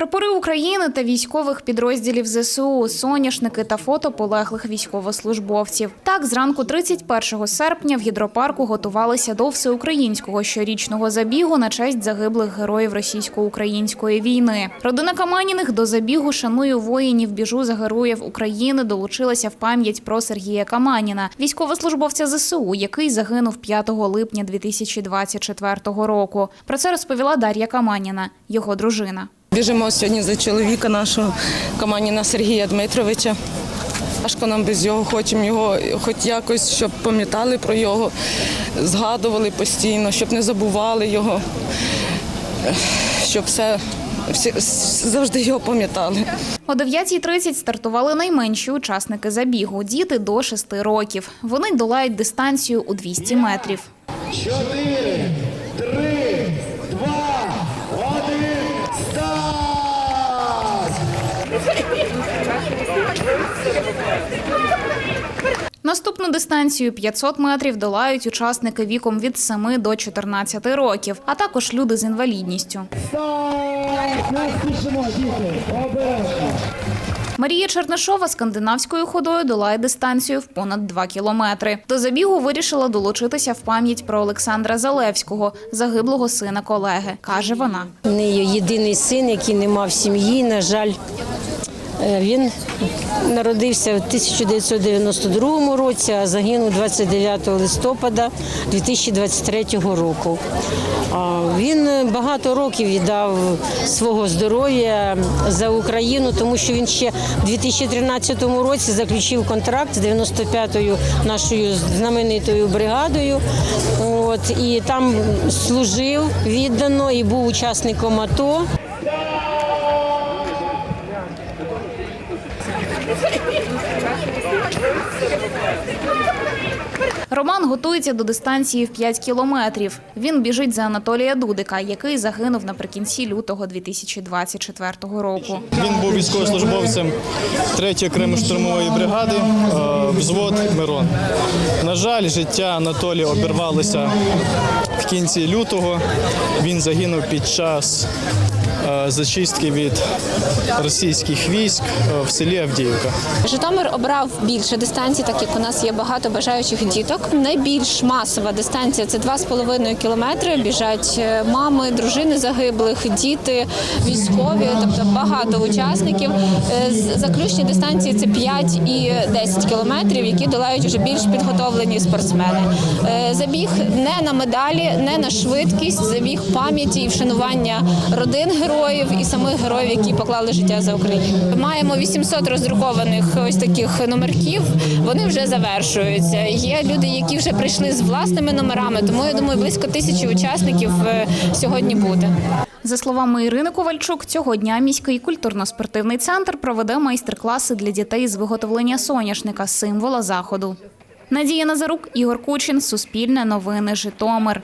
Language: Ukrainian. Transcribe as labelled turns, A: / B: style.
A: Прапори України та військових підрозділів ЗСУ, соняшники та фото полеглих військовослужбовців. Так, зранку 31 серпня в гідропарку готувалися до всеукраїнського щорічного забігу на честь загиблих героїв російсько-української війни. Родина Каманіних до забігу «Шаную воїнів, біжу за героїв України» долучилася в пам'ять про Сергія Каманіна, військовослужбовця ЗСУ, який загинув 5 липня 2024 року. Про це розповіла Дар'я Каманіна, його дружина.
B: Біжимо сьогодні за чоловіка нашого Каманіна Сергія Дмитровича. Важко нам без його, хочемо його хоч якось, щоб пам'ятали про його, згадували постійно, щоб не забували його, щоб все, всі, завжди його пам'ятали.
A: О 9.30 стартували найменші учасники забігу – діти до 6 років. Вони долають дистанцію у 200 метрів.
C: Чотири,
A: Наступну дистанцію 500 метрів долають учасники віком від 7 до 14 років, а також люди з інвалідністю. Марія Чернишова скандинавською ходою долає дистанцію в понад 2 кілометри. До забігу вирішила долучитися в пам'ять про Олександра Залевського, загиблого сина колеги, каже вона.
D: Неї єдиний син, який не мав сім'ї. На жаль, він народився в 1992 році, а загинув 29 листопада 2023 року. Він багато років віддав свого здоров'я за Україну, тому що він ще в 2013 році заключив контракт з 95-ю нашою знаменитою бригадою. От, і там служив віддано і був учасником АТО.
A: Роман готується до дистанції в 5 кілометрів. Він біжить за Анатолія Дудика, який загинув наприкінці лютого 2024 року.
E: Він був військовослужбовцем 3-ї окремої штурмової бригади, е, взвод Мирон. На жаль, життя Анатолія обірвалося в кінці лютого. Він загинув під час зачистки від російських військ е, в селі Авдіївка.
F: Житомир обрав більше дистанцій, так як у нас є багато бажаючих діток. Найбільш масова дистанція це 2,5 кілометри. Біжать е, мами, дружини загиблих, діти, військові, тобто багато учасників. Е, Заключні дистанції це 5 і 10 кілометрів, які долають вже більш підготовлені спортсмени. Е, Забіг не на медалі, не на швидкість, забіг пам'яті і вшанування родин героїв і самих героїв, які поклали життя за Україну. Маємо 800 роздрукованих ось таких номерків. Вони вже завершуються. Є люди, які вже прийшли з власними номерами. Тому я думаю, близько тисячі учасників е, сьогодні буде.
A: За словами Ірини Ковальчук, цього дня міський культурно-спортивний центр проведе майстер-класи для дітей з виготовлення соняшника, символа заходу. Надія Назарук, Ігор Кучин, Суспільне новини, Житомир.